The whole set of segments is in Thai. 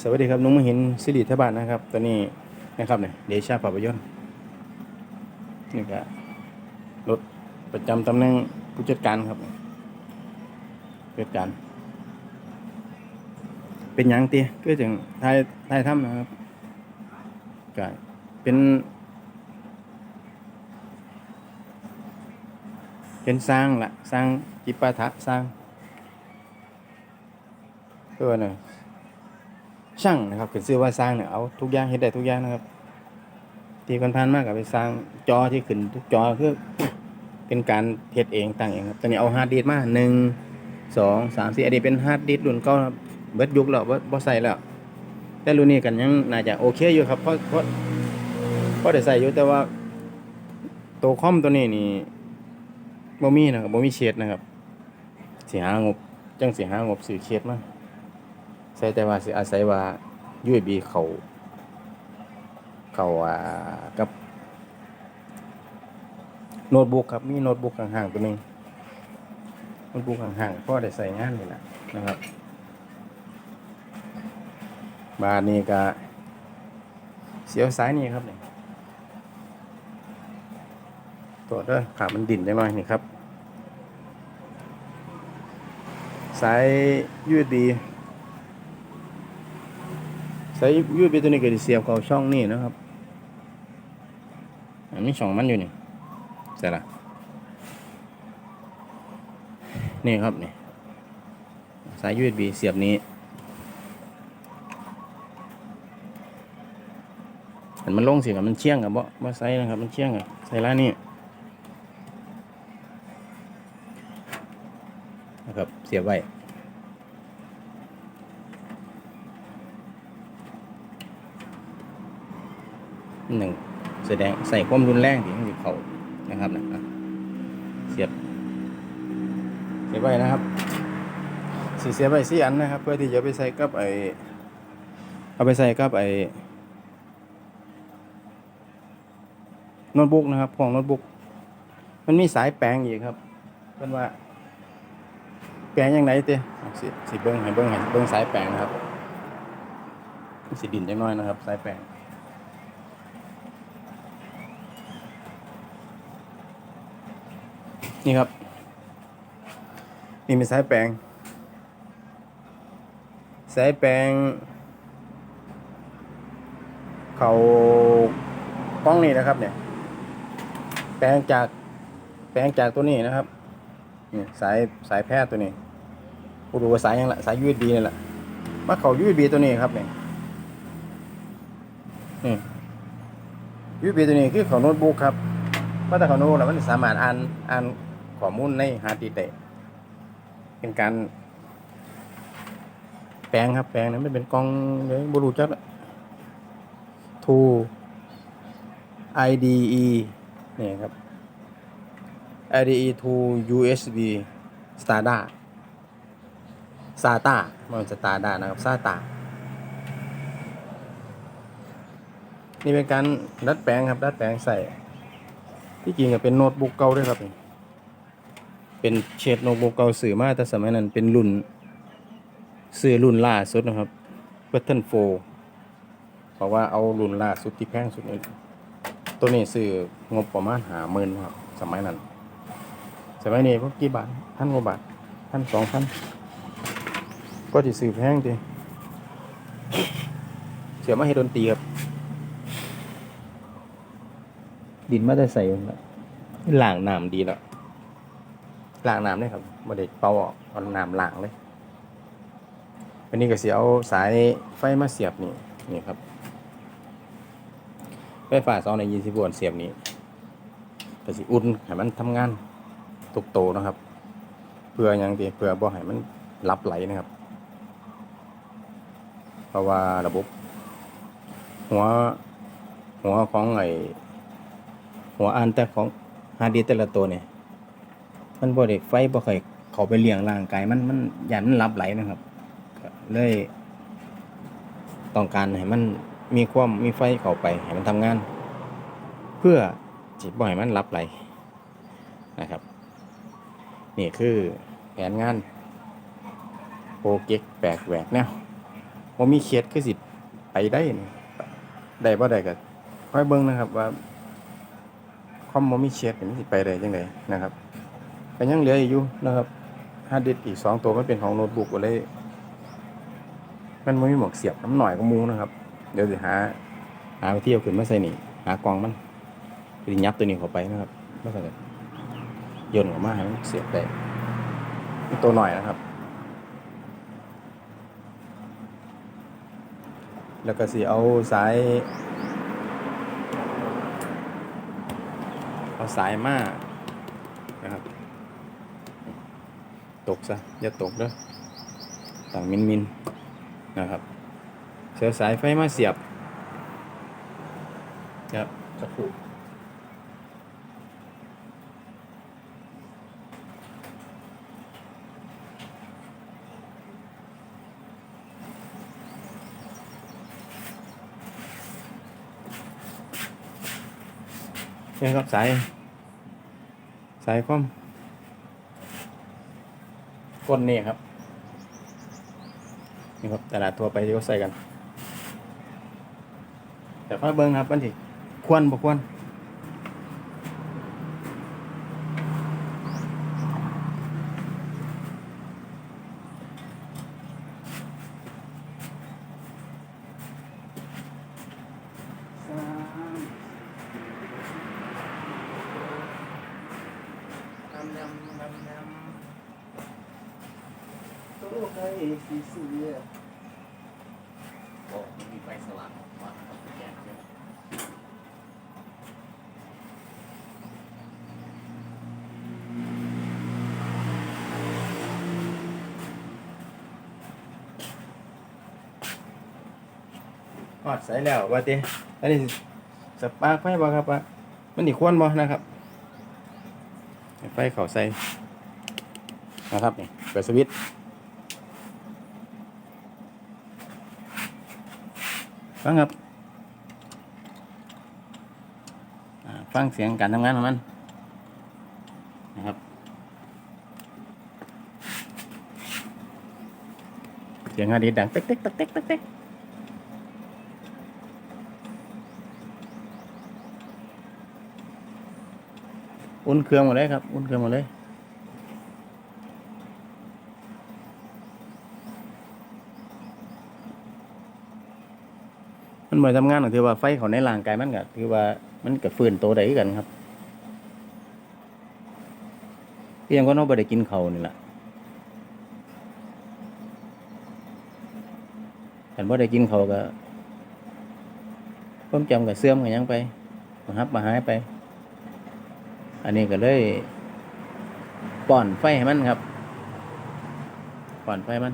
สวัสดีครับน้องมาเห็นสิริเทบานนะครับ ตอนนี้นะครับเนี่ยเดชาภาพยนตร์นี่ก็รถประจำตำแหน่งผู้จัดการครับผู้จัดการ เป็นยังเตี้ยก็จึงทายทายถ้ำนะครับก็เป็นเป็นสร้างละสร้างจิปาถะสร้างตัวหน่อย ช่างนะครับคือซื้อว่าสร้างเนี่ยเอาทุกอย่างเฮ็ดได้ทุกอย่างนะครับ ที่ผ่านๆมากกับไปสร้างจอที่ขึ้นทุกจอคือเป็นการเฮ็ดเองตั้งเองครับตอนนี้เอาฮาร์ดดิสก์มาหนึ่งสองสามสี่อันนี้เป็นฮาร์ดดิสก์รุ่นเก่าครับเบิดยุคแล้วเบ่บ่ใส่แล้ว แต่รุ่นนี้กันยังน่าจะโอเคอยู่ครับเพราะเพราะเพราะได้ใส่อยู่แต่ว่าตัวคอมตัวนี้นี่บ่มีนะครับบ่มีเชดนะครับสิหางบจังสิหางบซื้อเชดมา ใช่แต่ว่าสิอาศัยว่า USB เขาเขาอ่ากับโน้ตบุ๊กครับ มีโน้ตบุ๊กห่างๆตัวหนึงโน้ตบุ๊กห่างๆพ่อได้ใส่งานเลยนะนะครับบาทนี้ก็เสียวซ้ายนี่ครับนี่ตัวเด้อขามันดิ่นได้หน่อยนี่ครับสาย USB ใส่ยูบีตัวนี้ก็จะเสียบเข้าช่องนี่นะครับอันนี้ช่องมันอยู่นี่ใส่ละนี่ครับนี่สาย USB เสียบนี้อันมันลงสิกับมันเชี่ยงกับบ่บ่ใส่นะครับ มันเชี่ยงกับใส่ละนี่นะครับ เสียบไว้ หนึ่งแสดงใส่ความรุนแรงที่มันอยู่เขานะครับนะเสียบ เสียบไว้นะครับสีเสียบไว้สี่อันนะครับ เพื่อที่จะไปใส่กับไอเอาไปใส่กับไอโน้ตบุ๊กนะครับของโน้ตบุ๊กมันมีสายแปลงอีกครับเป็นว่า แปลงยังไงเต้สิสิเบิ้งให้เบิ้งให้เบิ้งสายแปลงนะครับสิดินจังน้อยนะครับ สายแปลง นี่ครับ นี่เป็นสายแปลง สายแปลง เขากล้องนี่นะครับ เนี่ย แปลงจากแปลงจากตัวนี้นะครับนี่สายสายแพทย์ตัวนี้ผู้รู้ว่าสายยังละสาย USB นี่แหละมาเขา USB ตัวนี้ครับเนี่ยนี่ USB ตัวนี้คือเขาโน้ตบุ๊กครับว่าแต่เขาโน้ตแล้วมันสามารถอ่านอ่าน ข้อมูลในฮาร์ดดิสก์เป็นการ แปลงครับ แปลงนั้นไม่เป็นกล้องเลยบรูจักทู IDE นี่ครับ IDE to USB SATA SATA มันจะ SATA นะครับ SATA นี่เป็นการดัดแปลงครับ ดัดแปลงใส่ ที่จริงอะเป็นโน้ตบุ๊กเก่าด้วยครับนี่ เป็นเชดโนบุเก่าสื่อมาแต่สมัยนั้นเป็นรุ่นซื้อรุ่นล่าสุดนะครับเ a ทเทิลโฟเพราะว่าเอารุ่นล่าสุดที่แพงสุดนี่ตัวนี้ซื้องบประมาณหาหมื่นครับสมัยนั้น สมัยนี้พวกกี่บาทพันกว่าบาทพันสองพันก็จะซื้อแพงดีเสียมาให้ดนตรีครับดินมาได้ใส่แล้วล้างน้ำดีแล้ว ล้างน้ำเลยครับมาเด็ดเป่าออกเอาน้ำล้างเลยอันนี้ก็เสียเอาสายไฟมาเสียบนี่นี่ครับไฟฟ้าสองในยี่สิบวลต์เสียบนี่ก็สิอุ่นให้มันทำงานตุกโตนะครับเพื่ออย่างดีเพื่อบ่ให้มันรับไหลนะครับ เพราะว่าระบบ หัวหัวของไอหัวอ่านแต่ของฮาร์ดดิสก์แต่ละตัวเนี่ย มันบ่ได้ไฟบ่ค่อยเข้าไปเลี้ยงร่างกายมันมันยันมันรับไหลนะครับเลยต้องการให้มันมีความมีไฟเข้าไปให้มันทำงาน เพื่อจิบ่ให้มันรับไหลนะครับ นี่คือแผนงานโปรเจกต์แปลกแหวกแนวบ่มีเคสคือสิไปได้ ได้บ่ได้ก็ค่อยเบิ่งนะครับว่าคอมบ่มีเคสมันสิไปได้จังไดนะครับ ก็ยังเหลืออยู่นะครับฮาร์ดดิสก์อีกสองตัวมันเป็นของโน้ตบุ๊กก็เลย มันบ่มีหมวกเสียบน้ำหน่อยก็มูนะครับ เดี๋ยวสิหา หาวิธีเอาขึ้นมาใส่นี่ หากองมันสิยับตัวนี้เข้าไปนะครับแล้วก็โยนออกมาให้มันเสียบได้ตัวหน่อยนะครับ แล้วก็สิเอาสาย เอาสายมานะครับ ตกซะอย่าตกเด้อต่างมินมินๆนะครับเสียสายไฟมาเสียบครับสักครู่นี่ครับสาย สายคอม ก้นนี่ครับ นี่ครับตลาดทั่วไปที่เขาใส่กัน แต่ค่อยเบิ้งครับมันที่ควรบ่ควรโอ้ ใครสีเสียโอ้มันมีไฟสว่างว่าแจ้งใช่ไหมฮอดใส่แล้วว่าติอันนี้สปาร์คไฟบ่ครับว่ามันนี่ควรบ่นะครับ ไฟเข้าใส่นะครับนี่เปิดสวิตช์ ฟังครับฟังเสียงการทำงานของมันนะครับเสียงอะดีดังเต๊กเต๊กเต๊กเต๊กเต๊กเต๊กอุ่นเครื่องหมดเลยครับ อุ่นเครื่องหมดเลย มันเหมือนทำงานของถือว่าไฟเขาในร่างกายมันก็ถือว่ามันก็ฟื้นโตได้กันครับเพียงก็น้องบ่ได้กินเขานี่แหละแต่บ่ได้กินเขาก็ความจำก็เสื่อมก็หยังไปมาฮับมาหายไป อันนี้ก็เลยป้อนไฟให้มันครับป้อนไฟมัน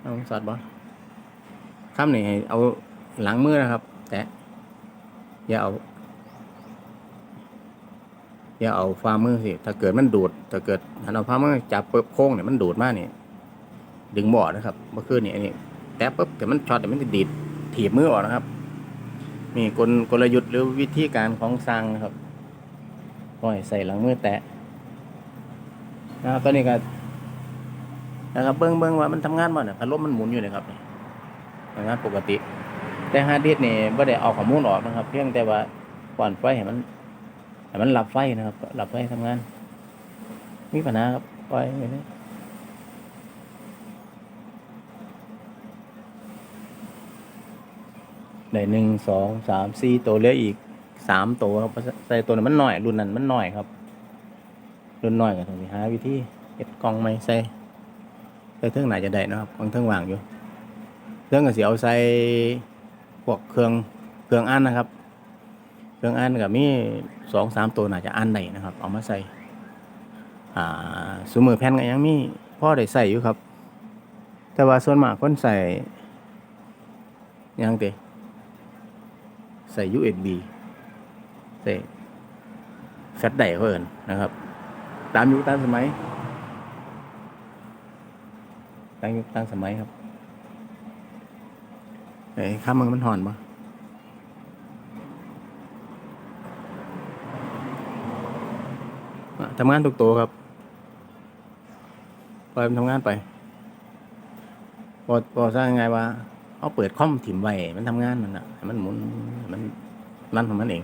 เอาสอดบ่ คำนี่ให้เอาหลังมือนะครับ แต่อย่าเอา อย่าเอาฝ่ามือสิถ้าเกิดมันดูดถ้าเกิดถ้าเอาฝ่ามือจับปุ๊บโค้งเนี่ยมันดูดมากนี่ดึงบ่อนะครับเมื่อคืนนี่อันนี้แตะปุ๊บแต่มันช็อตแต่มันจะดีดถีบมือออกนะครับนี่กลกลยุทธ์หรือวิธีการของสร้างนะครับปล่อยใส่หลังมือแตะนะครับตอนนี้ก็นะครับเบิ้งเบิ้งว่ามันทำงานบ่เนี่ยพัดลมมันหมุนอยู่นะครับนี่ทำ งานปกติ แต่ฮาร์ดดิสก์นี่ไม่ได้เอาข้อมูลออกนะครับ เพียงแต่ว่าก่อนไฟให้มันให้มันรับไฟนะครับรับไฟทำงาน มีปัญหาครับปล่อยไปเลยได้หนึ่งสองสามสี่ตัวเหลืออีกสามตัวครับใส่ตัวนั้นมันหน่อย รุ่นนั้นมันหน่อยครับ รุ่นน้อยก็ต้องไปหาวิธีเก็บกล่องไม่ใส่ใส่เทิงไหนจะได้นะครับกล่องเทิงวางอยู่ เรื่องก็สิเอาใส่พวกเครื่องเครื่องอันนะครับ เครื่องอันก็มีสองสามตัวน่าจะอันได้นะครับ เอามาใส่อ่าสมือแผ่นก็ยังมีพ่อได้ใส่อยู่ครับ แต่ว่าส่วนมากคนใส่ยังเตใส่ USB ใส่แฟลชไดร์เขาเอินนะครับ ตามยุคตามสมัยตามยุคตามสมัยครับ ไอ้ข้ามมึงมันหอนปะอ่ทำงานทุกตัวครับปล่อยมันทำงานไปพอพอสร้างไงว่าเอาเปิดคอมถิ่มไว้มันทำงานมันอะมันหมุนมันนั่นของมันเอง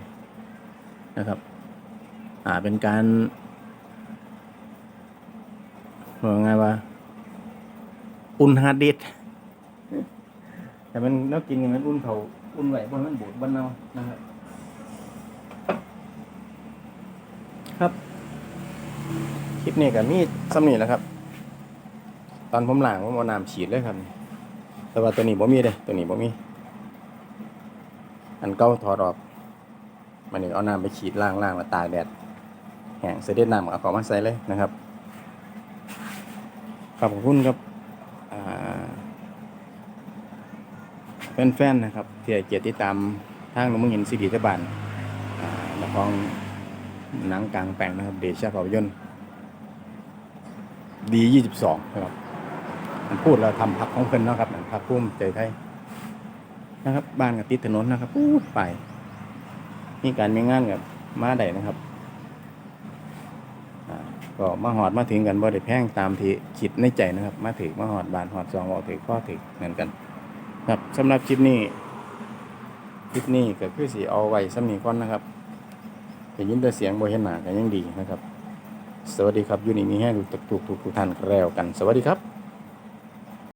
นะครับ อ่าเป็นการว่าไงว่า อุ่นฮาร์ดดิส แต่มันแล้วกินกันมันอุ่นเขาอุ่นไหวบนมันบูดบนเนานะครับ ครับคลิปนี้กับมีดซ้ำนี่แหละครับ ตอนผมล้างผมเอาน้ำฉีดเลยครับ แต่ว่าตัวนี้บ่มีเลยตัวนี้บ่มี อันเก่าถอดออกมันนี่เอาน้ำไปฉีดล้างล้างแล้วตากแดดแห้งเสด็จน้ำเอาของมาใส่เลยนะครับขอบคุณครับอ่า แฟนๆนะครับที่ให้เกียรติติดตามทางหลวงมึงเห็นซีดีตะบานละครหนังกลางแปลงนะครับ เดชะภาพยนตร์ดียี่สิบสองนะครับมันพูดแล้วทำพักของเพิ่นเนาะครับพักพุ่มใจไทยนะครับ บ้านกับติดถนนนะครับพูดไปมีการมีงานกับมาได้นะครับก็มาหอดมาถึงกันบ่ได้แพงตามที่คิดในใจนะครับ มาถึงมาหอดบานหอดซองออกถึงข้อถึงเหมือนกัน ครับสำหรับคลิปนี้ คลิปนี้ก็คือสีเอาไว้สำนีก้อนนะครับเห็นยินแต่เสียงบ่เห็นหนาก็ยังดีนะครับ สวัสดีครับยูนี่มีแห้งถูกทุกทุกทุกท่านแล้วกัน สวัสดีครับ